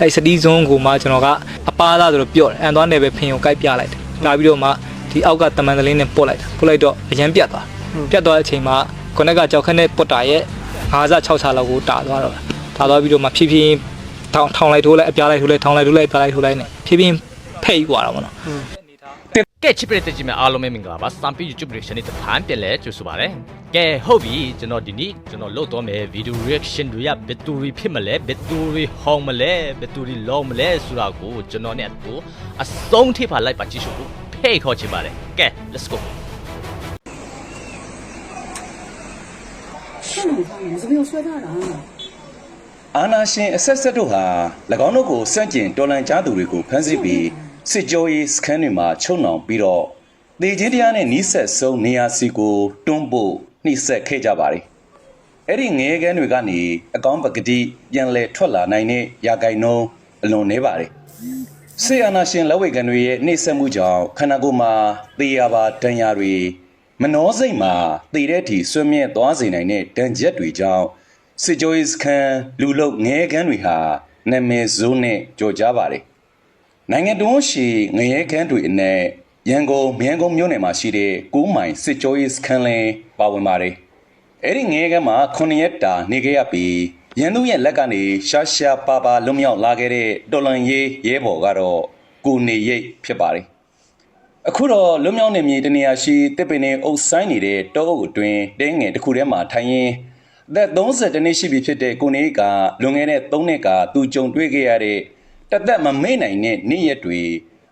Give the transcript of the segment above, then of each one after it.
အဲ့စတီးဇွန်းကိုမှကျွန်တော်ကအပါသားဆိုတော့ပြော့တယ်အန်သွားနယ်ပဲဖင်ကိုကိုက်ပြလိုက်တယ်လာပြီးတော့မှဒီအောက်ကတမန်တလင်းနဲ့ပုတ်လိုက်တာပုတ်လိုက်တော့အရန်ပြတ်သွားပြတ်သွားတဲ့အချိန်မှာခုနကကြောက်ခက်နဲ့ပုတ်တာရဲ့50 6ဆလောက်ကိုတာသွားတော့တာသွားပြီးတော့မှဖြည်းဖြည်းထောင်ထောင်လိုက်ထိုးလိုက်အပြားလိုက်ထိုးလိုက်ထောင်လိုက်ထိုးလိုက်ပြားလိုက်ထိုးလိုက်နဲ့ဖြည်းဖြည်းဖိတ်သွားတာပေါ့နော်ကဲချစ်ပရိသတ်ကြီးများအားလုံးပဲမင်္ဂလာပါစံပီ YouTube reaction နဲ့တဖန်ပြန်လဲကြိုဆိုပါရစေ ကဲဟုတ်ပြီကျွန်တော်ဒီနေ့ကျွန်တော်လုပ်တော့မယ် video reaction တွေကဘယ်သူတွေဖြစ်မလဲဘယ်သူတွေဟောင်းမလဲဘယ်သူတွေလောင်းမလဲဆိုတာကိုကျွန်တော်နဲ့အတူအဆုံးထိပါလိုက်ပါကြည့်ရှုဖို့ဖိတ်ခေါ်ချင်ပါတယ်ကဲ let's go ရှင်းလို့ဘာလဲသမီးကိုဆွဲထားတာအာနာရှင်အဆက်ဆက်တို့ဟာ၎င်းတို့ကိုစန့်ကျင်တော်လန်ကြားသူတွေကိုဖမ်းဆီးပြီးစစ်ကြောရေးစခန်းတွေမှာချုပ်နှောင်ပြီးတော့တေချင်းတရားနဲ့နီးဆက်ဆုံးနေရာစီကိုတွန်းပို့ နှိစက်ခဲ့ကြပါတယ်။အဲ့ဒီငရဲကန်းတွေကနေအကောင်းပကတိပြန်လဲထွက်လာနိုင်တဲ့ရာဂိုင်နှုံးအလွန်နေပါတယ်။ဆေးအာနာရှင်လက်ဝဲကန်တွေရဲ့နှိစက်မှုကြောင့်ခန္ဓာကိုယ်မှာသေရပါဒဏ်ရာတွေမနှောစိတ်မှာသေတဲ့ထီဆွမြဲသွားစေနိုင်တဲ့ဒဏ်ချက်တွေကြောင့်စစ်ကြောရေးစခန်းလူလုတ်ငဲကန်းတွေဟာနာမည်ဆိုးနဲ့ကြော်ကြားပါတယ်။နိုင်ငံတော်ရှိငရဲကန်းတွေအနက် ရန်ကုန်မြန်ကုန်မြို့နယ်မှာရှိတဲ့9မိုင်စစ်ကြောရေးစခန်းလဲပါဝင်ပါတယ်။အဲ့ဒီငရဲကန်းမှာ9ရက်တာနေခဲ့ရပြီးရန်သူရဲ့လက်ကနေရှားရှားပါပါလွတ်မြောက်လာခဲ့တဲ့တော်လန်ရေးရဲဘော်ကတော့ကိုနေရိပ်ဖြစ်ပါတယ်။အခုတော့လွတ်မြောက်နေမြေတနေရာရှိတစ်ပင်နေအုပ်ဆိုင်နေတဲ့တောအုပ်အတွင်းတင်းငယ်တစ်ခုထဲမှာထိုင်ရင်းအသက်30တနှစ်ရှိပြီဖြစ်တဲ့ကိုနေကလွန်ခဲ့တဲ့3နှစ်ကသူကြုံတွေ့ခဲ့ရတဲ့တသက်မမေ့နိုင်တဲ့နေ့ရက်တွေ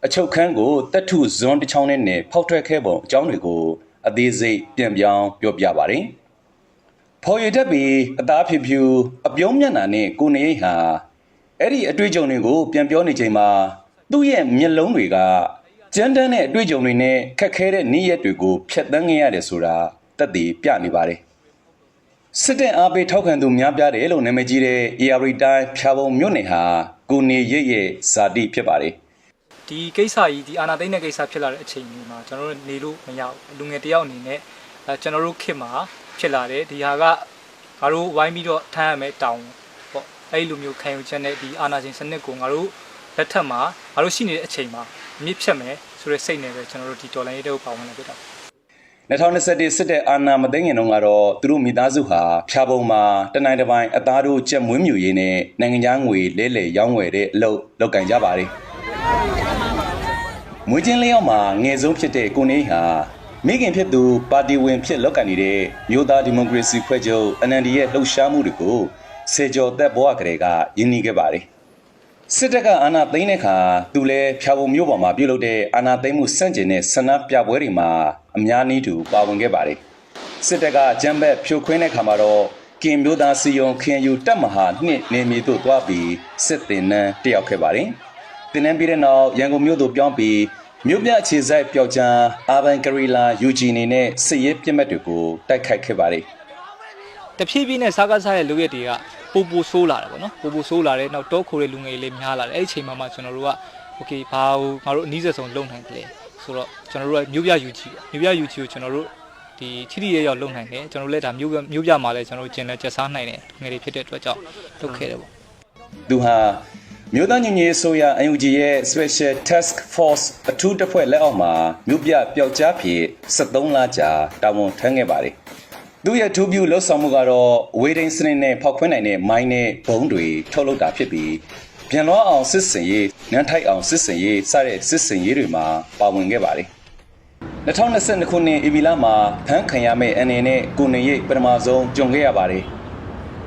အချုပ်ခန်းကိုတက်ထုဇွန်တစ်ချောင်းနဲ့နဲ့ဖောက်ထွက်ခဲ့ပုံအကြောင်းတွေကိုအသေးစိတ်ပြန်ပြောင်းပြောပြပါရစေ။ဖော်ရည်တက်ပြီးအသားဖြူဖြူအပြုံးမျက်နှာနဲ့ကိုနေဟာအဲ့ဒီအတွေ့အကြုံတွေကိုပြန်ပြောနေချိန်မှာသူ့ရဲ့မျက်လုံးတွေကကျန်းတန်းတဲ့အတွေ့အကြုံတွေနဲ့ခက်ခဲတဲ့နေ့ရက်တွေကိုဖျက်ဆီးခဲ့ရတယ်ဆိုတာတက်တည်ပြနေပါတယ်စစ်တပ်အားပေးထောက်ခံသူများပြားတယ်လို့နာမည်ကြီးတဲ့ AR တိုင်းဖြာပုံမြို့နယ်ဟာကိုနေရိပ်ရဲ့ဇာတိဖြစ်ပါတယ် ဒီကိစ္စကြီးဒီအာနာသိန်းတဲ့ကိစ္စဖြစ်လာတဲ့အချိန်မျိုးမှာကျွန်တော်တို့နေလို့မရဘူးလူငယ်တယောက်အနေနဲ့အဲကျွန်တော်တို့ခေတ်မှာဖြစ်လာတယ်ဒီဟာကငါတို့ဝိုင်းပြီးတော့ထမ်းရမယ်တောင်းပေါ့အဲ့ဒီလိုမျိုးခံယူချက်နဲ့ဒီအာနာရှင်စနစ်ကိုငါတို့လက်ထက်မှာငါတို့ရှိနေတဲ့အချိန်မှာမြစ်ဖြတ်မယ်ဆိုတဲ့စိတ်နဲ့ပဲကျွန်တော်တို့ဒီတော်လိုင်းရေးတွေကိုပါဝင်လာဖြစ်တာ2021စစ်တပ်အာဏာမသိမ်းခင်တုန်းကတော့သူတို့မိသားစုဟာဖြာပုံမှာတနိုင်တစ်ပိုင်းအသားတို့ကြက်မွေးမြူရေးနဲ့နိုင်ငံခြားငွေလဲလှယ်ရောင်းဝယ်တဲ့အလုပ်လုပ်ကင်ကြပါတယ် မွေးချင်းလေးယောက်မှာငယ်ဆုံးဖြစ်တဲ့ကိုနေဟာမိခင်ဖြစ်သူပါတီဝင်ဖြစ်လောက်ကင်နေတဲ့မြို့သားဒီမိုကရေစီဖွဲ့ချုပ် NLD ရဲ့လှုပ်ရှားမှုတွေကိုစေကျော်သက်ဘဝကလေးကယဉ်နီးခဲ့ပါတယ်စစ်တပ်ကအာဏာသိမ်းတဲ့အခါသူလည်းဖြာပုံမျိုးပေါ်မှာပြုလုပ်တဲ့အာဏာသိမ်းမှုစန့်ကျင်တဲ့ဆန္ဒပြပွဲတွေမှာအများနည်းတူပါဝင်ခဲ့ပါတယ်စစ်တပ်ကကြမ်းဘက်ဖြိုခွင်းတဲ့အခါမှာတော့ကင်မျိုးသားစီယုံခင်ယူတပ်မဟာနှစ်နေမီတို့တွားပြီးစစ်တင်နန်းတယောက်ခဲ့ပါတယ် တင်နန်းပြီးတဲ့နောက်ရန်ကုန်မြို့သို့ပြောင်းပြီးမြို့ပြအခြေစိုက်ပျောက်ကြားအာဘန်ကရီလာ UG နေနဲ့စစ်ရေးပြစ်မှတ်တွေကိုတိုက်ခိုက်ခဲ့ပါတယ်။တဖြည်းဖြည်းနဲ့စားကားစားရဲ့လူရက်တွေကပိုပိုဆိုးလာတယ်ပေါ့နော်။ပိုပိုဆိုးလာတယ်နောက်တော့ခိုးတဲ့လူငယ်လေးများလာတယ်။အဲ့ဒီချိန်မှာမှကျွန်တော်တို့က okay ဘာကိုငါတို့အနည်းဆုံးလုံနိုင်ကြလေ။ဆိုတော့ကျွန်တော်တို့ကမြို့ပြ UG မြို့ပြ UG ကိုကျွန်တော်တို့ဒီချီရီရဲရောက်လုံနိုင်တယ်။ကျွန်တော်လည်းဒါမြို့မြို့ပြမှာလည်းကျွန်တော်ကျင်လက်ကျဆားနိုင်တယ်။ငယ်တွေဖြစ်တဲ့အတွက်ကြောင့်လုပ်ခဲ့တယ်ပေါ့။သူဟာ မြို့သားညီညွတ်ရေးဆိုရ UNG ရဲ့ Special Task Force အထူးတပ်ဖွဲ့လက်အောက်မှာမြို့ပြပျောက်ကြားဖြစ်73လကြာတာဝန်ထမ်းခဲ့ပါတယ်။သူရဲ့ထူးပြူလှုပ်ဆောင်မှုကတော့ဝေဒိန်စနစ်နဲ့ဖောက်ခွင်းနိုင်တဲ့မိုင်းနဲ့ဘုံတွေထုတ်လုပ်တာဖြစ်ပြီးပြန်လွှားအောင်စစ်စင်ရေးနန်းထိုက်အောင်စစ်စင်ရေးစတဲ့စစ်စင်ရေးတွေမှာပါဝင်ခဲ့ပါတယ်။2022ခုနှစ်ဧပြီလမှာဖမ်းခံရမယ့်အနေနဲ့ကိုနေရိပ်ပထမဆုံးကြုံခဲ့ရပါတယ်။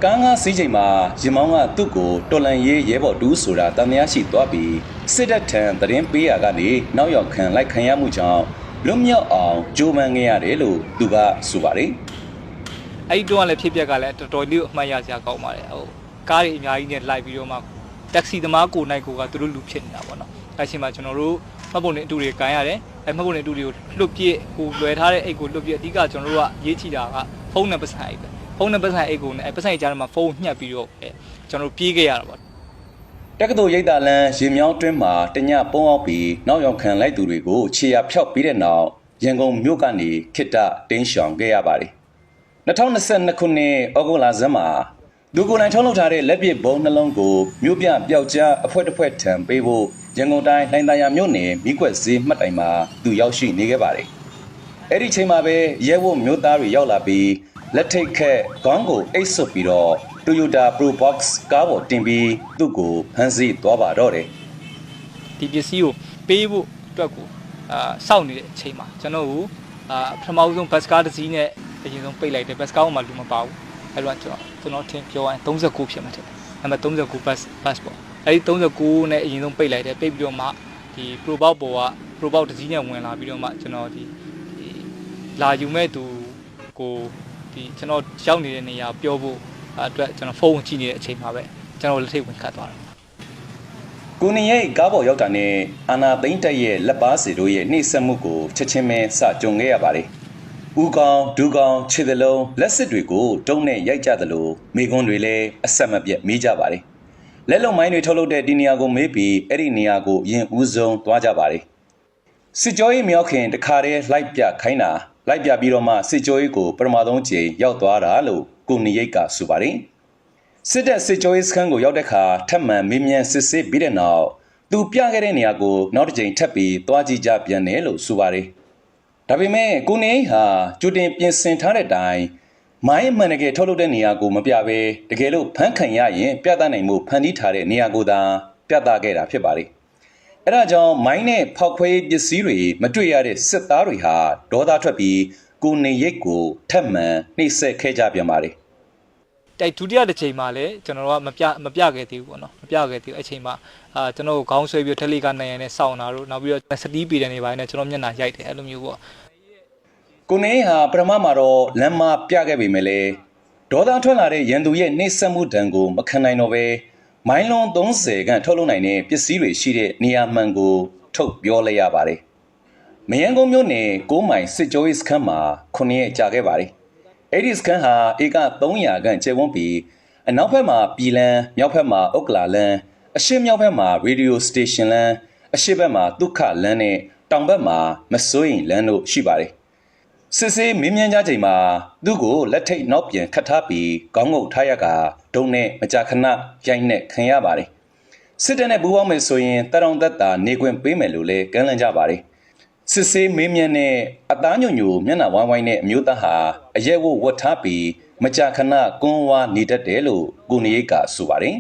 ကားငါစီးချိန်မှာရင်မောင်းကသူ့ကိုတော်လန်ရေးရဲဘော်တူးဆိုတာတန်များရှိသွားပြီးစစ်တပ်ထံသတင်းပေးရကနေနောက်ရောက်ခံလိုက်ခံရမှုကြောင့်လွတ်မြောက်အောင်ကြိုးပမ်းခဲ့ရတယ်လို့သူကဆိုပါတယ်အဲ့ဒီတော့ကလည်းဖြစ်ပျက်ကလည်းတော်တော်လေးအမှတ်ရစရာကောင်းပါတယ်ဟိုကားတွေအများကြီးနဲ့လိုက်ပြီးတော့မှတက္ကစီသမားကိုနိုင်ကိုကသူတို့လူဖြစ်နေတာပေါ့နော်အဲ့ချိန်မှာကျွန်တော်တို့မှတ်ပုံနဲ့အတူတွေကန်ရတယ်အဲ့မှတ်ပုံနဲ့အတူတွေကိုလွတ်ပြည့်ကိုလွယ်ထားတဲ့အိတ်ကိုလွတ်ပြည့်အဓိကကျွန်တော်တို့ကရေးချီတာကဖုန်းနဲ့ပတ်စံအိတ်ပဲ ဖုန်းနဲ့ပတ်စံအိတ်ကိုနဲ့အဲ့ပတ်စံအိတ်ကြားထဲမှာဖုန်းညှက်ပြီးတော့ပဲကျွန်တော်တို့ပြေးခဲ့ရတာပေါ့တက္ကသိုလ်ရိပ်သာလန်ရေမြောင်းတွင်းမှာတညပုံအောင်ပြီးနောက်ရောက်ခံလိုက်သူတွေကိုခြေရဖျောက်ပြီးတဲ့နောက်ရန်ကုန်မြို့ကနေခိတ္တတင်းရှောင်ခဲ့ရပါတယ်2022ခုနှစ်ဩဂုတ်လဆန်းမှာသူကိုယ်တိုင်ထုတ်လုပ်ထားတဲ့လက်ပစ်ဘုံနှလုံးကိုမြို့ပြပျောက်ကြားအဖွဲတစ်ဖွဲထံပေးဖို့ရန်ကုန်တိုင်းလှိုင်သာယာမြို့နယ်မိကွက်ဈေးမှတ်တိုင်မှာသူရောက်ရှိနေခဲ့ပါတယ်။အဲ့ဒီချိန်မှာပဲရဲဝတ်မျိုးသားတွေရောက်လာပြီး လက်ထိတ်ခက်ခေါင်းကိုအိတ်ဆွတ်ပြီးတော့ Toyota Probox ကားပေါ်တင်ပြီးသူ့ကိုဖမ်းဆီးသွားပါတော့တယ်။ဒီပစ္စည်းကိုပေးဖို့အတွက်ကိုအာစောင့်နေတဲ့အချိန်မှာကျွန်တော်ကိုအာပထမဦးဆုံးဘတ်စကားတစ်စီးနဲ့အရင်ဆုံးပိတ်လိုက်တယ်ဘတ်စကားပေါ်မှာလူမပါဘူးအဲ့တော့ကျွန်တော်ကျွန်တော်ထင်ပြောရရင်39ဖြစ်မှာတယ်နံပါတ်39ဘတ်ဘတ်ပေါ့အဲ့ဒီ39နဲ့အရင်ဆုံးပိတ်လိုက်တယ်ပိတ်ပြီးတော့မှဒီ Pro Box ပေါ်က Pro Box တစ်စီးနဲ့ဝင်လာပြီးတော့မှကျွန်တော်ဒီဒီလာယူမဲ့သူကို ဒီကျွန်တော်ရောက်နေတဲ့နေရာပြောဖို့အတွက်ကျွန်တော်ဖုန်းကြည့်နေတဲ့အချိန်မှာပဲကျွန်တော်လက်ထိတ်ဝင်ခတ်သွားတယ်ကိုနေရဲ့ကားပေါ်ရောက်တာနဲ့အာနာသိမ့်တက်ရဲ့လက်ပါစီတို့ရဲ့နှိမ့်ဆက်မှုကိုချက်ချင်းပဲစကြုံခဲ့ရပါတယ်။ဦးကောင်ဒူကောင်ခြေသလုံးလက်စစ်တွေကိုတုံးနဲ့ရိုက်ကြသလိုမိကွန်းတွေလည်းအဆက်မပြတ်မေးကြပါတယ်။လက်လုံမိုင်းတွေထုတ်လုပ်တဲ့ဒီနေရာကိုမေးပြီးအဲ့ဒီနေရာကိုအရင်ဦးဆုံးသွားကြပါတယ်။စစ်ကြောရေးမြောက်ခင်တခါတည်းလိုက်ပြခိုင်းတာ လိုက်ပြပြီးတော့မှစစ်ကြောရေးကိုပထမဆုံးချိန်ရောက်သွားတာလို့ကိုနေရိတ်ကဆိုပါတယ်။စစ်တပ်စစ်ကြောရေးစခန်းကိုရောက်တဲ့အခါထပ်မံမေးမြန်းစစ်ဆေးပြီးတဲ့နောက်သူပြခဲ့တဲ့နေရာကိုနောက်တစ်ကြိမ်ထပ်ပြီးသွားကြည့်ကြပြန်တယ်လို့ဆိုပါတယ်။ဒါပေမဲ့ကိုနေအိမ်ဟာကြိုတင်ပြင်ဆင်ထားတဲ့အတိုင်းမိုင်းအမှန်တကယ်ထုတ်လုပ်တဲ့နေရာကိုမပြဘဲတကယ်လို့ဖမ်းခံရရင်ပြသနိုင်မှုဖန်တီးထားတဲ့နေရာကိုသာပြသခဲ့တာဖြစ်ပါတယ်။ အဲဒါကြောင့်မိုင်းနဲ့ဖောက်ခွဲရေးပစ္စည်းတွေမတွေ့ရတဲ့စစ်သားတွေဟာဒေါသထွက်ပြီးကိုနေရိတ်ကိုထပ်မံနှိပ်စက်ခဲ့ကြပြန်ပါတယ်။တိုက်ဒုတိယတစ်ချိန်မှာလည်းကျွန်တော်တို့ကမပြမပြခဲ့သေးဘူးပေါ့နော်မပြခဲ့သေးဘူးအဲ့ချိန်မှာအာကျွန်တော်တို့ခေါင်းဆွဲပြီးတက်လီကနိုင်ရန်နဲ့စောင့်တာတို့နောက်ပြီးတော့စတီးပီတယ်နေပိုင်းနဲ့ကျွန်တော်မျက်နှာရိုက်တယ်အဲ့လိုမျိုးပေါ့ကိုနေဟာပထမမှာတော့လမ်းမပြခဲ့ပေမဲ့လေဒေါသထွက်လာတဲ့ရန်သူရဲ့နှိမ့်ဆက်မှုတံကိုမခံနိုင်တော့ပဲ မိုင်းလုံး30ခန့်ထုတ်လုပ်နိုင်တဲ့ပစ္စည်းတွေရှိတဲ့နေရာမှန်ကို ထုတ်ပြောလိုက်ရပါတယ်။မယန်းကုန်းမြို့နယ်ကိုးမိုင်စစ်ကြောရေးစခန်းမှာ9ရက်ကြာခဲ့ပါတယ်။အဲ့ဒီစခန်းဟာဧက300ခန့်ကျယ်ဝန်းပြီးအနောက်ဘက်မှာပြည်လန်းမြောက်ဘက်မှာအုတ်ကလာလန်းအရှေ့မြောက်ဘက်မှာရေဒီယိုစတေရှင်လန်းအရှေ့ဘက်မှာဒုက္ခလန်းနဲ့တောင်ဘက်မှာမစိုးရင်လန်းတို့ရှိပါတယ်။ စစ်စေးမင်းမြန်းကြချိန်မှာသူ့ကိုလက်ထိတ်နောက်ပြန်ခတ်ထားပြီးခေါင်းငုပ်ထားရကဒုံနဲ့မကြာခဏရိုက်နဲ့ခံရပါတယ်စစ်တပ်နဲ့ပူးပေါင်းမယ်ဆိုရင်တရောင်သက်တာနေခွင့်ပေးမယ်လို့လည်းကမ်းလှမ်းကြပါတယ်စစ်စေးမင်းမြန်းနဲ့အသားညွန့်ညိုမျက်နှာဝိုင်းဝိုင်းနဲ့အမျိုးသားဟာအရက်ဝတ်ဝတ်ထားပြီးမကြာခဏကွန်းဝါနေတတ်တယ်လို့ကိုနေရိတ်ကဆိုပါတယ်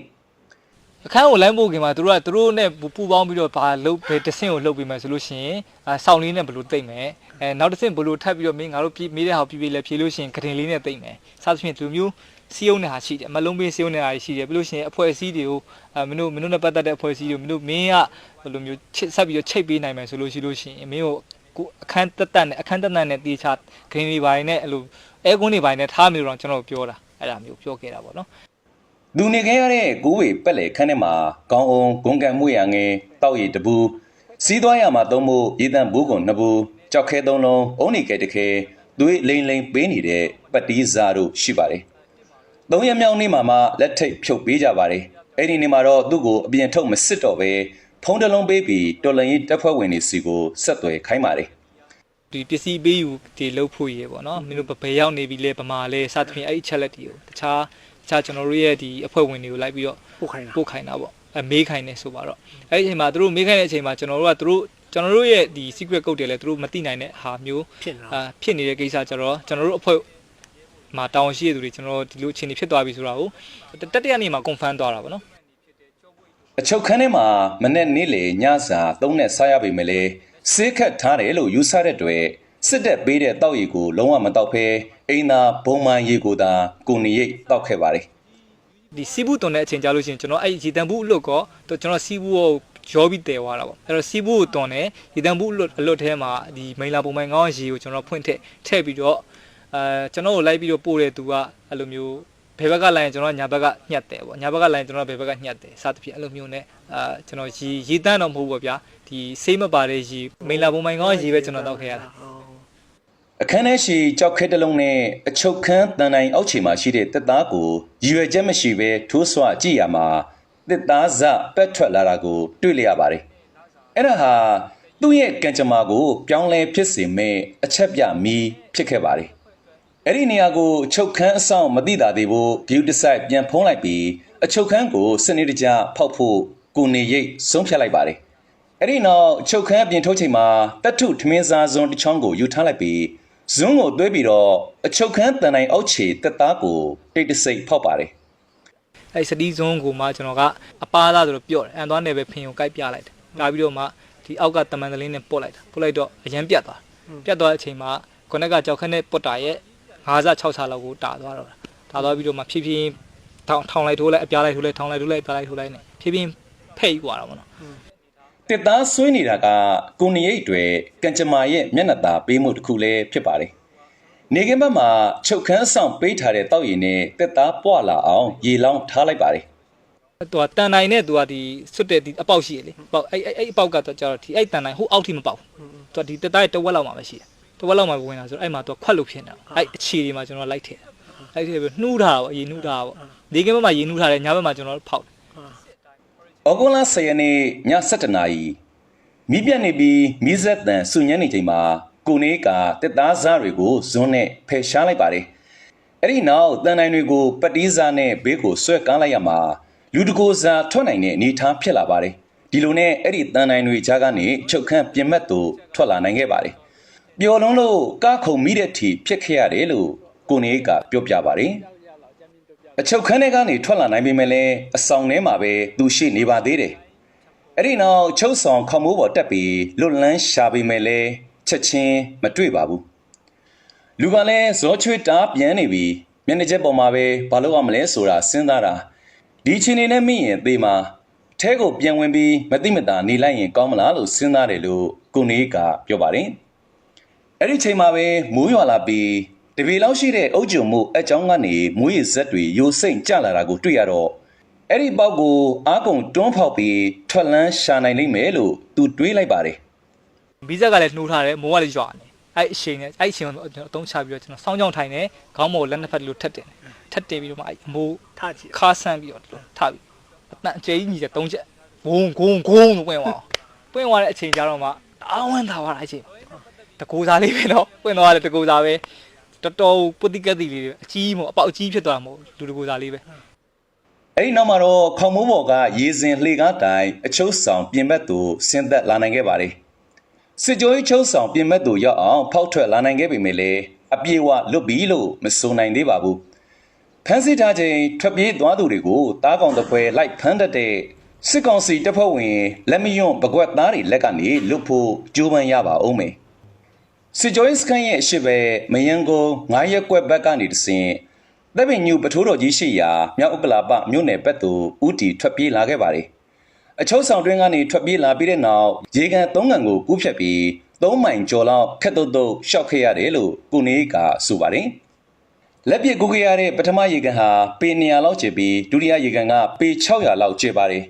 အခန်းကိုလမ်းပို့ခင်မှာသူတို့ကသူတို့နဲ့ပူပေါင်းပြီးတော့ဘာလုတ်ဘယ်တစ်ဆင့်ကိုလှုပ်ပြီးမယ်ဆိုလို့ရှိရင်အာဆောင်းလေးနဲ့ဘယ်လိုတိတ်မယ်အဲနောက်တစ်ဆင့်ဘယ်လိုထပ်ပြီးတော့မင်းငါတို့ပြေးမေးတဲ့ဟာကိုပြေးပြေးလဲဖြေလို့ရှိရင်ကတင်လေးနဲ့တိတ်မယ်စသဖြင့်ဒီလိုမျိုးစီယုံနဲ့ဟာရှိတယ်အမလုံးပေးစီယုံနဲ့ဟာရှိတယ်ပြီးလို့ရှိရင်အဖွဲ့အစည်းတွေကိုအဲမင်းတို့မင်းတို့နဲ့ပတ်သက်တဲ့အဖွဲ့အစည်းတွေကိုမင်းတို့မင်းကဘယ်လိုမျိုးချစ်ဆက်ပြီးတော့ချိတ်ပေးနိုင်မယ်ဆိုလို့ရှိလို့ရှိရင်မင်းကိုကိုအခန်းတက်တက်နဲ့အခန်းတက်တက်နဲ့တေချာဂရင်းလေးပိုင်းနဲ့အဲ့လိုအဲကွန်းတွေပိုင်းနဲ့ထားမျိုးတော့ကျွန်တော်ပြောတာအဲ့ဒါမျိုးပြောခဲ့တာပေါ့နော် သူနေခဲ့ရတဲ့ကိုးဝေပက်လေခန်းထဲမှာကောင်းအောင်ဂုံကံမှုရငယ်တောက်ရည်တပူစီးသွားရမှာသုံးဖို့ရေတံဘူးကုန်နှစ်ဘူးကြောက်ခဲသုံးလုံးအုံးနေကဲတခဲသွေးလိမ့်လိမ့်ပေးနေတဲ့ပတ်တီးစားတို့ရှိပါတယ်။သုံးရမြောက်နေ့မှာမှလက်ထိတ်ဖြုတ်ပေးကြပါတယ်။အဲ့ဒီနေ့မှာတော့သူ့ကိုအပြင်ထုတ်မစစ်တော့ပဲဖုံးတစ်လုံးပေးပြီးတော်လန်ရေးတပ်ဖွဲ့ဝင်တွေစီကိုဆက်သွယ်ခိုင်းပါတယ်။ဒီပစ္စည်းပေးယူဒီလုပ်ဖို့ရေပေါ့နော်မင်းတို့ဘယ်ရောက်နေပြီလဲဗမာလဲစသဖြင့်အဲ့ဒီချက်လက်တွေကိုတခြားတ ခြားကျွန်တော်တို့ရဲ့ဒီအဖွဲ့ဝင်တွေကိုလိုက်ပြီးတော့ပို့ခိုင်းတာပို့ခိုင်းတာပေါ့အဲမေးခိုင်းနေဆိုပါတော့အဲ့ဒီအချိန်မှာသူတို့မေးခိုင်းတဲ့အချိန်မှာကျွန်တော်တို့ကသူတို့ကျွန်တော်တို့ရဲ့ဒီ secret code တွေလည်းသူတို့မသိနိုင်တဲ့ဟာမျိုးဖြစ်နေတာအာဖြစ်နေတဲ့ကိစ္စကျတော့ကျွန်တော်တို့အဖွဲ့မှာတောင်းရှိရတဲ့သူတွေကျွန်တော်တို့ဒီလိုအခြေအနေဖြစ်သွားပြီဆိုတာကိုတတရနေ့မှာ confirm သွားတာပေါ့နော်အချုပ်ခန်းထဲမှာမနေ့နေ့လေညစာသုံးနဲ့စားရပေမဲ့လေဆေးခတ်ထားတယ်လို့ယူဆတဲ့အတွက် စစ်တပ်ပေးတဲ့တောက်ရည်ကိုလုံးဝမတောက်ဖဲအိမ်သာဘုံမှန်ရည်ကိုသာကိုနေရိတ်တောက်ခဲ့ပါတယ်ဒီစီးဘူးတွန်တဲ့အချိန်ကြာလို့ရှိရင်ကျွန်တော်အဲ့ရေတံဘူးအလွတ်ကောတော့ကျွန်တော်စီးဘူးကိုရောပြီးတည်သွားတာပေါ့အဲ့တော့စီးဘူးကိုတွန်တယ်ရေတံဘူးအလွတ်အလွတ်ထဲမှာဒီမိန်လာပုံမှန်ကောင်းရေကိုကျွန်တော်ဖွင့်ထည့်ထည့်ပြီးတော့အဲကျွန်တော်ကိုလိုက်ပြီးတော့ပို့တဲ့သူကအဲ့လိုမျိုးဘယ်ဘက်ကလိုက်ရင်ကျွန်တော်ကညာဘက်ကညှက်တယ်ပေါ့ညာဘက်ကလိုက်ရင်ကျွန်တော်ကဘယ်ဘက်ကညှက်တယ်စသဖြင့်အဲ့လိုမျိုးနဲ့အာကျွန်တော်ရေရေတန်းတော့မဟုတ်ဘူးပေါ့ဗျာဒီဆေးမပါတဲ့ရေမိန်လာပုံမှန်ကောင်းရေပဲကျွန်တော်တောက်ခဲ့ရတာ အခန်းထဲရှိကြောက်ခဲတစ်လုံးနဲ့အချုပ်ခန်းတန်တိုင်အောက်ခြေမှာရှိတဲ့တက်သားကိုရည်ရွယ်ချက်မရှိဘဲထိုးဆွကြည့်ရမှာတက်သားစပက်ထွက်လာတာကိုတွေ့လျရပါတယ်အဲ့ဒါဟာသူ့ရဲ့ကံကြမ္မာကို ပြောင်းလဲဖြစ်စေမဲ့အချက်ပြမီးဖြစ်ခဲ့ပါတယ်အဲ့ဒီနေရာကိုအချုပ်ခန်းအဆောင်မသိတာသေးဖို့ view decide ပြန်ဖုံးလိုက်ပြီးအချုပ်ခန်းကိုစနစ်တကျဖောက်ဖို့ကိုနေရိပ်ဆုံးဖြတ်လိုက်ပါတယ်။အဲ့ဒီနောက်အချုပ်ခန်းအပြင်ထုတ်ချိန်မှာတတ်ထုထမင်းစားစွန်းတစ်ချောင်းကိုယူထားလိုက်ပြီး ဇွန်းကိုသွေးပြီးတော့အချုပ်ခန်းတန်တိုင်းအောက်ခြေတက်သားကိုတိတ်တဆိတ်ဖောက်ပါတယ်အဲ့စတီးဇွန်းကိုမှကျွန်တော်ကအပားသားဆိုတော့ပြော့တယ်အန်သွားနယ်ပဲဖင်ကိုကိုက်ပြလိုက်တယ်။ဒါပြီးတော့မှဒီအောက်ကတမန်တလင်းနဲ့ပုတ်လိုက်တာပုတ်လိုက်တော့အရန်ပြတ်သွားပြတ်သွားတဲ့အချိန်မှာခုနကကြောက်ခက်နဲ့ပုတ်တာရဲ့5ဆ6ဆလောက်ကိုတာသွားတော့တာသွားပြီးတော့မှဖြည်းဖြည်းထောင်ထောင်လိုက်ထိုးလိုက်အပြားလိုက်ထိုးလိုက်ထောင်လိုက်ထိုးလိုက်အပြားလိုက်ထိုးလိုက်နဲ့ဖြည်းဖြည်းဖိတ်သွားတာပေါ့နော်။ တက်သားဆွေးနေတာကကိုနေရိပ်တွေကံကြမ္မာရဲ့မျက်နှာသာပေးမှုတစ်ခုလည်းဖြစ်ပါတယ်။နေကင်းဘက်မှာချုပ်ခန်းအဆောင်ပေးထားတဲ့တောက်ရည်နဲ့တက်သားပွာလာအောင် ရေလောင်းထားလိုက်ပါတယ်သူကတန်တိုင်းနဲ့သူကဒီစွတ်တဲ့ဒီအပေါက်ရှိရလေပေါက်အဲ့အဲ့အဲ့အပေါက်ကကျတော့ဒီအဲ့တန်တိုင်းဟိုအောက်ထိမပေါက်သူကဒီတက်တိုင်းတဝက်လောက်မှပဲရှိတယ်တဝက်လောက်မှဝင်လာဆိုတော့အဲ့မှာသူကခွက်လို့ဖြစ်နေတာအဲ့အခြေဒီမှာကျွန်တော်လိုက်ထည့်လိုက်ထည့်ပြီးနှူးထားတာပေါ့အရင်နှူးထားတာပေါ့ဒီကင်းဘက်မှာရေနှူးထားတယ်ညဘက်မှာကျွန်တော်ဖောက်တယ်။ ဩဂုတ်လ10ရက်နေ့ည7:00နာရီမိပြတ်နေပြီးမိဇက်တန်စုညမ်းနေချိန်မှာကိုနေကတက်သားစားတွေကိုဇွန်းနဲ့ဖယ်ရှားလိုက်ပါတယ်။အဲ့ဒီနောက်တန်တိုင်းတွေကိုပက်တီးစားနဲ့ဘေးကိုဆွဲကမ်းလိုက်ရမှာလူတကိုစားထွက်နိုင်တဲ့အနေအထားဖြစ်လာပါတယ်။ဒီလိုနဲ့အဲ့ဒီတန်တိုင်းတွေကြားကနေချုပ်ခန့်ပြင်မဲ့သူထွက်လာနိုင်ခဲ့ပါတယ်။ပျော်လုံးလို့ကားခုံမိတဲ့ထီဖြစ်ခဲ့ရတယ်လို့ကိုနေကပြောပြပါတယ်။ အချုပ်ခန်းထဲကနေထွက်လာနိုင်ပေမဲ့လည်းအဆောင်ထဲမှာပဲသူရှိနေပါသေးတယ်။အဲ့ဒီနောက်ချုပ်ဆောင်ခေါမိုးပေါ်တက်ပြီးလွတ်လန်းရှာပေမဲ့လည်းချက်ချင်းမတွေ့ပါဘူး။လူကလည်းဇောချွေတားပြန်နေပြီးမျက်နှာချက်ပေါ်မှာပဲဘာလို့ရမလဲဆိုတာစဉ်းစားတာဒီချင်းနေနဲ့မိရင်သေမှာအဲကိုပြန်ဝင်ပြီးမတိမတာနေလိုက်ရင်ကောင်းမလားလို့စဉ်းစားတယ်လို့ကိုနေကပြောပါတယ်။အဲ့ဒီချိန်မှာပဲမိုးရွာလာပြီး တပေလောက်ရှိတဲ့အုတ်ကြုံမှုအကြောင်းကနေမိုးရေစက်တွေယိုစိမ့်ကျလာတာကိုတွေ့ရတော့အဲ့ဒီပေါက်ကိုအားကုန်တွန်းဖောက်ပြီးထွက်လန်းရှာနိုင်လိမ့်မယ်လို့သူတွေးလိုက်ပါတယ်ဘီဇက်ကလည်းနှိုးထားတယ်မိုးကလည်းရွာနေအဲ့အချိန်နဲ့အဲ့အချိန်ကိုကျွန်တော်အသုံးချပြီးတော့ကျွန်တော်စောင်းကြောင်ထိုင်နေခေါင်းပေါ်လက်နှစ်ဖက်လို့ထက်တင်တယ်ထက်တင်ပြီးတော့မှအဲ့မိုးထားကြည့်ခါဆန်းပြီးတော့ထားပြီးအတန်အကျဉ်းကြီးတဲ့၃ချက်ဂုံဂုံဂုံလို့ပွင့်သွားအောင်ပွင့်သွားတဲ့အချိန်ကျတော့မှအာဝမ်းသာသွားတာအချိန်တကူစားလေးပဲနော်ပွင့်သွားတယ်တကူစားပဲ တော်တော်ပုတိကက်တီလေးတွေအကြီးမို့အပေါက်အကြီးဖြစ်သွားမှာမို့လူတကူစားလေးပဲအဲ့ဒီနောက်မှာတော့ခေါင်မိုးပေါ်ကရေစင်လှေကားတိုင်အချုပ်ဆောင်ပြင်ဘက်သို့ဆင်းသက်လာနိုင်ခဲ့ပါတယ်စစ်ကြောရေးချုပ်ဆောင်ပြင်ဘက်သို့ရောက်အောင်ဖောက်ထွက်လာနိုင်ခဲ့ပေမဲ့လည်းအပြေဝလွတ်ပြီးလို့မဆိုနိုင်သေးပါဘူးဖမ်းဆီးထားချိန်ထွက်ပြေးသွားသူတွေကိုတားကောင်တစ်ပွဲလိုက်ဖမ်းတတ်တဲ့စစ်ကောင်စီတပ်ဖွဲ့ဝင်လက်မယွန့်ပကွက်သားတွေလက်ကနေလွတ်ဖို့ကြိုးပမ်းရပါအောင်မယ် စစ်ကြောရေးစခန်းရဲ့အရှိပဲမယန်းကုန်း9ရက်ကွက်ဘက်ကနေတဆင်တပ်ပင်ညူပထိုးတော်ကြီးရှိရာမြောက်ဥက္ကလာပမြို့နယ်ဘက်သို့ဦးတီထွက်ပြေးလာခဲ့ပါတယ်အချုပ်ဆောင်တွင်းကနေထွက်ပြေးလာပြီးတဲ့နောက်ရေကန်၃ကန်ကိုကူးဖြတ်ပြီး၃မိုင်ကျော်လောက်ခက်တုတ်တုတ်ရှောက်ခဲ့ရတယ်လို့ကိုနေကဆိုပါတယ်လက်ပြကူခဲ့ရတဲ့ပထမရေကန်ဟာပေ200လောက်ကျပြီးဒုတိယရေကန်ကပေ600လောက်ကျပါတယ်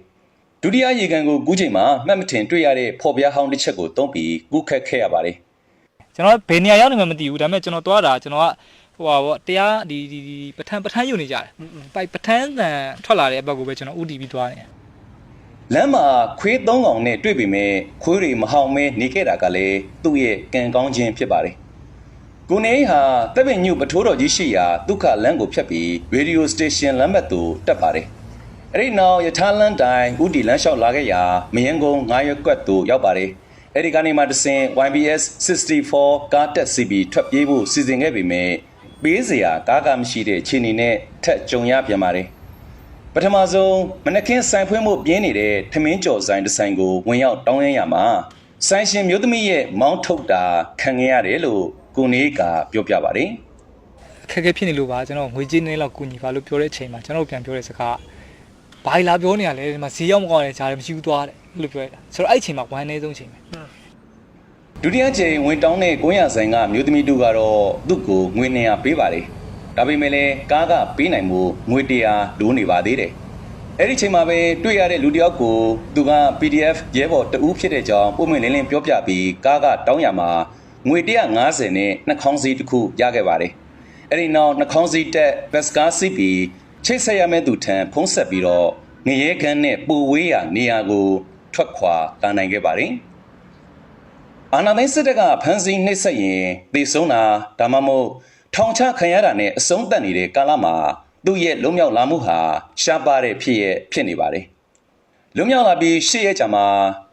ဒုတိယရေကန်ကိုကူးချိန်မှာမှတ်မထင်တွေ့ရတဲ့ဖော်ပြားဟောင်းတစ်ချက်ကိုတုံးပြီးကူးခတ်ခဲ့ရပါတယ် ကျွန်တော်ဘယ်နေရာရောက်နေမှမသိဘူးဒါပေမဲ့ကျွန်တော်သွားတာကျွန်တော်ကဟိုပါဗောတရားဒီဒီဒီပထန်းပထန်းယူနေကြတယ်ပိုက်ပထန်းတန်ထွက်လာတဲ့အဘက်ကိုပဲကျွန်တော်ဥတီပြီးသွားနေတယ်လမ်းမှာခွေးသုံးကောင်နဲ့တွေ့ပေမဲ့ခွေးတွေမဟောင်မဲနေခဲ့တာကလည်းသူ့ရဲ့ကံကောင်းခြင်းဖြစ်ပါတယ်။ကိုနေဟာတပ်ပင်ညုပထိုးတော်ကြီးရှိရာဒုက္ခလမ်းကိုဖြတ်ပြီးရေဒီယိုစတေရှင်လမ်းဘက်သို့တက်ပါတယ်။အဲ့ဒီနောက်ယထာလမ်းတိုင်းဥတီလမ်းလျှောက်လာခဲ့ရာမယန်းကုန်း9ရက်ကွက်သို့ရောက်ပါတယ်။ အဲ့ဒီကနေမှတဆင် YBS 64ကားတက် CB ထွက်ပြေးဖို့စီစဉ်ခဲ့ပေမဲ့ပေးစရာကားကမရှိတဲ့ခြေအနေနဲ့ထက်ကြုံရပြန်ပါတယ်။ပထမဆုံးမနက်ခင်းဆိုင်ဖွင့်မှုပြင်းနေတဲ့ထမင်းကြော်ဆိုင်တစ်ဆိုင်ကိုဝင်ရောက်တောင်းရမ်းရမှာဆိုင်ရှင်မျိုးသမီးရဲ့မောင်းထုတ်တာခံခဲ့ရတယ်လို့ကိုနေကပြောပြပါတယ်အခက်အခဲဖြစ်နေလို့ပါကျွန်တော်ငွေကြေးနည်းလောက်ကူညီပါလို့ပြောတဲ့အချိန်မှာကျွန်တော်ပြန်ပြောတဲ့စကားဘာလာပြောနေရလဲဒီမှာဈေးရောက်မကောင်းတဲ့ဈာတယ်မရှိဘူးသွားတယ်အဲ့ လိုပြောရတာဆိုတော့အဲ့အချိန်မှာဝမ်းနေဆုံးချိန်ပဲဒုတိယကြိမ်ဝင်တောင်းတဲ့ကိုရဆိုင်ကမျိုးသမီးတို့ကတော့သူ့ကိုငွေ200ပေးပါတယ်ဒါပေမဲ့လည်းကားကပေးနိုင်မှုငွေ100လိုးနေပါသေးတယ်အဲ့ဒီချိန်မှာပဲတွေ့ရတဲ့လူတစ်ယောက်ကိုသူက PDF ရဲဘော်တဦးဖြစ်တဲ့ကြောင်းပုံမှန်လင်းလင်းပြောပြပြီးကားကတောင်းရမှာငွေ150နဲ့နှာခေါင်းစည်းတစ်ခုရခဲ့ပါတယ်အဲ့ဒီနောက်နှာခေါင်းစည်းတက်ဘက်စကားစီးပြီးချိတ်ဆက်ရမယ့်သူထံဖုံးဆက်ပြီးတော့ငရဲခန်းနဲ့ပူဝေးရာနေရာကို ထွက်ခွာလာနိုင်ခဲ့ပါတယ်။အာနာသိန်းစစ်တပ်ကဖမ်းဆီးနှိပ်စက်ရင်သေဆုံးတာဒါမှမဟုတ်ထောင်ချခံရတာနဲ့အဆုံးသတ်နေတဲ့ကာလမှာသူ့ရဲ့လွံ့မြောက်လာမှုဟာရှားပါတဲ့ဖြစ်ရဖြစ်နေပါတယ်။လွံ့မြောက်လာပြီးရှေ့ရက်ကြာမှာ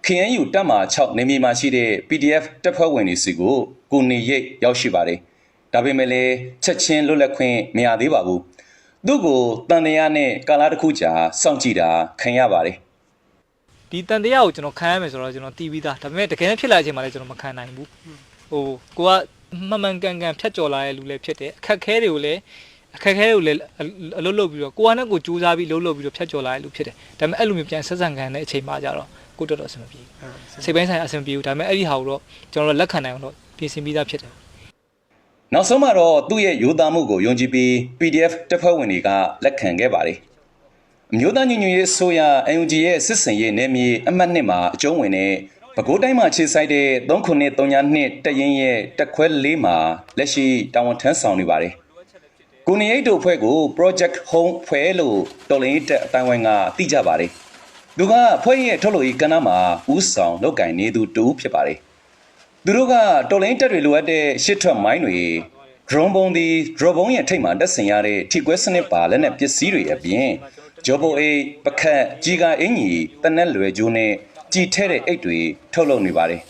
KNU တပ်မှ6နေမြေမှာရှိတဲ့ PDF တပ်ဖွဲ့ဝင်တွေစီကိုကိုနေရိတ်ရောက်ရှိပါတယ်။ဒါပေမဲ့လည်းချက်ချင်းလွတ်လပ်ခွင့်မရသေးပါဘူး။သူ့ကိုတန်တရားနဲ့ကာလာတစ်ခုကြာစောင့်ကြည့်တာခံရပါတယ် ဒီတန်တရားကိုကျွန်တော်ခံရမယ်ဆိုတော့ကျွန်တော်တီးပြီးသားဒါပေမဲ့တကယ်ဖြစ်လာတဲ့အချိန်မှာလည်းကျွန်တော်မခံနိုင်ဘူးဟိုကိုကမှန်မှန်ကန်ကန်ဖြတ်ကျော်လာတဲ့လူလည်းဖြစ်တယ်အခက်ခဲတွေကိုလည်းအခက်ခဲတွေကိုလည်းအလုပ်လုပ်ပြီးတော့ကိုကနဲ့ကိုစူးစမ်းပြီးလှုပ်လှုပ်ပြီးတော့ဖြတ်ကျော်လာတဲ့လူဖြစ်တယ်ဒါပေမဲ့အဲ့လိုမျိုးပြန်ဆက်ဆံခံတဲ့အချိန်မှကြတော့ကိုတော်တော်အဆင်မပြေဘူးစိတ်ပိုင်းဆိုင်ရာအဆင်မပြေဘူးဒါပေမဲ့အဲ့ဒီဟာကိုတော့ကျွန်တော်တို့လက်ခံနိုင်အောင်တော့ပြင်ဆင်ပြီးသားဖြစ်တယ်။နောက်ဆုံးမှာတော့သူ့ရဲ့ရိုးသားမှုကိုယုံကြည်ပြီး PDF တပ်ဖွဲ့ဝင်တွေကလက်ခံခဲ့ပါတယ်။ အမျိုးသားညီညွတ်ရေးအစိုးရ UNG ရဲ့စစ်စင်ရေးနယ်မြေအမှတ်နှစ်မှာအကျုံးဝင်တဲ့ပဲခူးတိုင်းမှာခြေဆိုင်တဲ့3932တရင်ရဲ့တက်ခွဲလေးမှာလက်ရှိတာဝန်ထမ်းဆောင်နေပါတယ်။ကိုနေရိတ်တို့ဖွဲ့ကို Project Home ဖွဲ့လို့တော်လင်းတက်အတိုင်းဝိုင်းကသိကြပါတယ်။သူကဖွဲ့ရဲ့ထုတ်လို့ရေးကဏ္ဍမှာဥဆောင်လုပ်ကင်နေသူတူဖြစ်ပါတယ်။သူတို့ကတော်လိုင်းတက်တွေလိုအပ်တဲ့ရှစ်ထွက်မိုင်းတွေ drone ပုံဒီ drone ပုံရဲ့ထိပ်မှာတက်ဆင်ရတဲ့ထိကွဲစနစ်ပါလက်နဲ့ပစ္စည်းတွေအပြင် ဂျော်ဘိုအေးပခတ်ကြီးကအင်ကြီးတနက်လွယ်ကျိုးနဲ့ကြည်ထဲတဲ့အိတ်တွေထုတ်လုပ်နေပါတယ်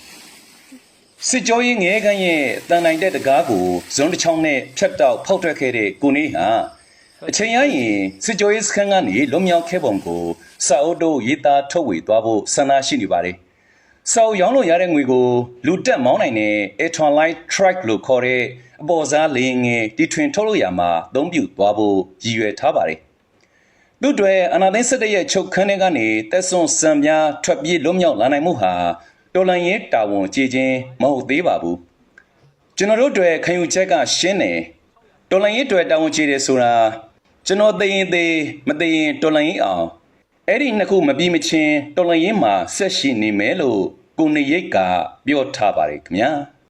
စစ်ကြောရေးငဲခန်းရဲ့တန်နိုင်တဲ့တကားကိုဇွန်တစ်ချောင်းနဲ့ဖြတ်တောက်ဖောက်ထွက်ခဲ့တဲ့ကိုနေဟာအချိန်ရရင်စစ်ကြောရေးစခန်းကနေလွန်မြောက်ခဲ့ပုံကိုစာအုပ်တို့ရေးသားထုတ်ဝေသွားဖို့ဆန္ဒရှိနေပါတယ်စောက်ရောင်းလို့ရတဲ့ငွေကိုလူတက်မောင်းနိုင်တဲ့ Aton Light Track လို့ခေါ်တဲ့အပေါ်စားလေယာဉ်ငယ်တီထွင်ထုတ်လို့ရမှာအသုံးပြုသွားဖို့ရည်ရွယ်ထားပါတယ်။ သူ့တွေအနာသိန်းစတဲ့ရဲ့ချုပ်ခန်းထဲကနေတက်ဆွန်စံများထွက်ပြေးလွတ်မြောက်လာနိုင်မှုဟာတော်လန်ရဲ့တာဝန်ကြည်ချင်းမဟုတ်သေးပါဘူး။ကျွန်တော်တို့တွေခံယူချက်ကရှင်းတယ်။တော်လန်ရဲ့တွေတာဝန်ကြည်တယ်ဆိုတာကျွန်တော်သိရင်သိမသိရင်တော်လန်ရဲ့အောင်အဲ့ဒီနှစ်ခုမပြီးမချင်းတော်လန်ရင်မှာဆက်ရှိနေမယ်လို့ကိုနေရိတ်ကပြောထားပါတယ်ခင်ဗျာ။